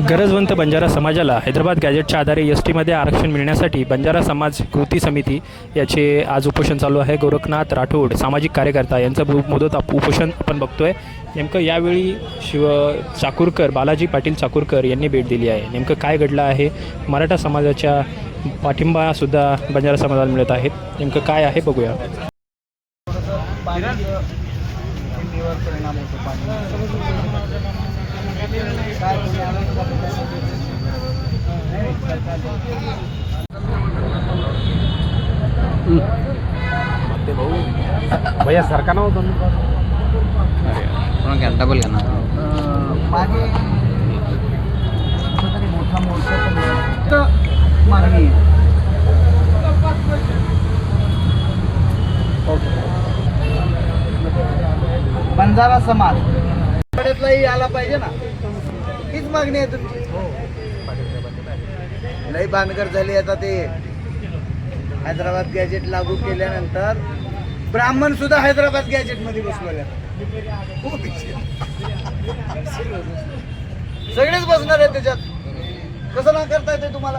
गरजवंत बंजारा समाजाला हैदराबाद गॅजेटच्या आधारे एस टीमध्ये आरक्षण मिळण्यासाठी बंजारा समाज कृती समिती याचे आज उपोषण चालू आहे. गोरखनाथ राठोड सामाजिक कार्यकर्ता यांचं मुदत आप उपोषण आपण बघतोय. नेमकं यावेळी शिव चाकूरकर बालाजी पाटील चाकूरकर यांनी भेट दिली आहे. नेमकं काय घडलं आहे? मराठा समाजाच्या पाठिंबासुद्धा बंजारा समाजाला मिळत आहेत. नेमकं काय आहे? बघूया. शेतीवर परिणाम होतो पाणी. काय तुम्ही आनंद भैया सरकार नव्हतं डबल घ्या ना. मागे मोठा मोर्चा पण मागणी बंजारा समाज. खेड्यातलाही आला पाहिजे ना. हीच मागणी आहे तुमची. लई बांधकर झाली आता ते. हैदराबाद गॅजेट लागू केल्यानंतर ब्राह्मण सुद्धा हैदराबाद गॅजेटमध्ये बसवले खूप सगळेच बसणार आहे त्याच्यात. कसं ना करता येते तुम्हाला?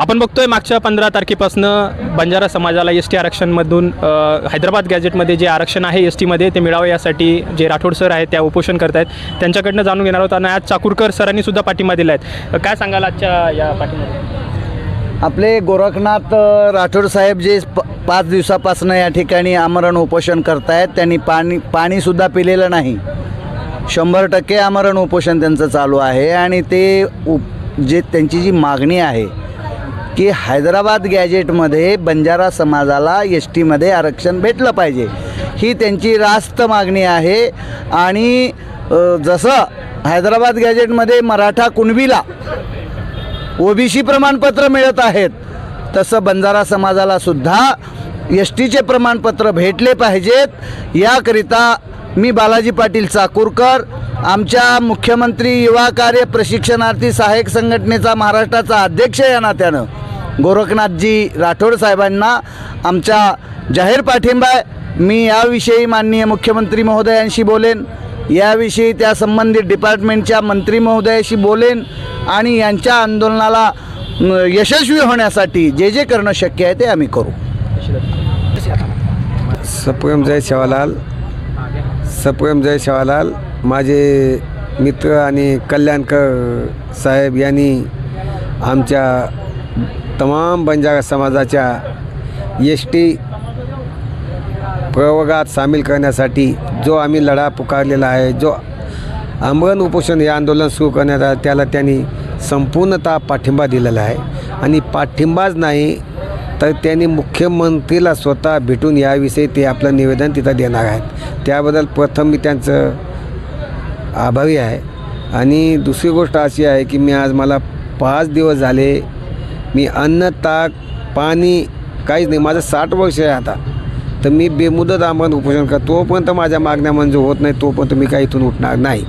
आपण बघतोय मागच्या पंधरा तारखेपासून बंजारा समाजाला एस टी आरक्षणमधून हैदराबाद गॅजेटमध्ये जे आरक्षण आहे एस टीमध्ये ते मिळावं यासाठी जे राठोड सर आहेत त्या उपोषण करत आहेत त्यांच्याकडनं जाणून घेणार आहोत आणि आज चाकूरकर सरांनी सुद्धा पाठिंबा दिला आहे काय सांगाल आजच्या या पाठिंबा आपले गोरखनाथ राठोड साहेब जे प पाच दिवसापासून या ठिकाणी आमरण उपोषण करतायत त्यांनी पाणी पाणीसुद्धा पिलेलं नाही. शंभर टक्के आमरण उपोषण त्यांचं चालू आहे आणि ते उप जे त्यांची जी मागणी आहे की हैदराबाद गॅजेटमध्ये बंजारा समाजाला एस टीमध्ये आरक्षण भेटलं पाहिजे. ही त्यांची रास्त मागणी आहे. आणि जसं हैदराबाद गॅजेटमध्ये मराठा कुणबीला ओबीसी प्रमाणपत्र मिळत आहेत तसं बंजारा समाजाला सुद्धा एस टीचे प्रमाणपत्र भेटले पाहिजेत. याकरिता मी बालाजी पाटील चाकूरकर आमच्या मुख्यमंत्री युवा कार्य प्रशिक्षणार्थी सहाय्यक संघटनेचा महाराष्ट्राचा अध्यक्ष या नात्यानं गोरखनाथजी राठोड साहेबांना आमचा जाहीर पाठिंबा आहे. मी याविषयी माननीय मुख्यमंत्री महोदयांशी बोलेन. याविषयी त्या संबंधित डिपार्टमेंटच्या मंत्री महोदयाशी बोलेन आणि यांच्या आंदोलनाला यशस्वी होण्यासाठी जे जे करणं शक्य आहे ते आम्ही करू. सप्रेम जय शेवालाल सप्रेम जय शेवालाल माझे मित्र आणि कल्याणकर साहेब यांनी आमच्या तमाम बंजारा समाजाच्या एस टी प्रयोगात सामील करण्यासाठी जो आम्ही लढा पुकारलेला आहे जो आमरण उपोषण हे आंदोलन सुरू करण्यात आलं त्याला त्यांनी संपूर्णतः पाठिंबा दिलेला आहे. आणि पाठिंबाच नाही तर त्यांनी मुख्यमंत्रीला स्वतः भेटून याविषयी ते आपलं निवेदन तिथं देणार आहेत. त्याबद्दल प्रथम मी त्यांचं आभारी आहे. आणि दुसरी गोष्ट अशी आहे की मी आज मला पाच दिवस झाले मी अन्न ताक पाणी काहीच नाही. माझं साठ वर्ष आहे आता. तर मी बेमुदत आमरण उपोषण कर तोपर्यंत माझ्या मागण्या मंजूर होत नाही तोपर्यंत मी काही इथून उठणार नाही.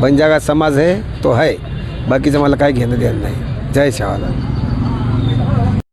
बंजारा समाज आहे तो आहे. बाकीचं मला काही घेणं देणं नाही. जय शेवाला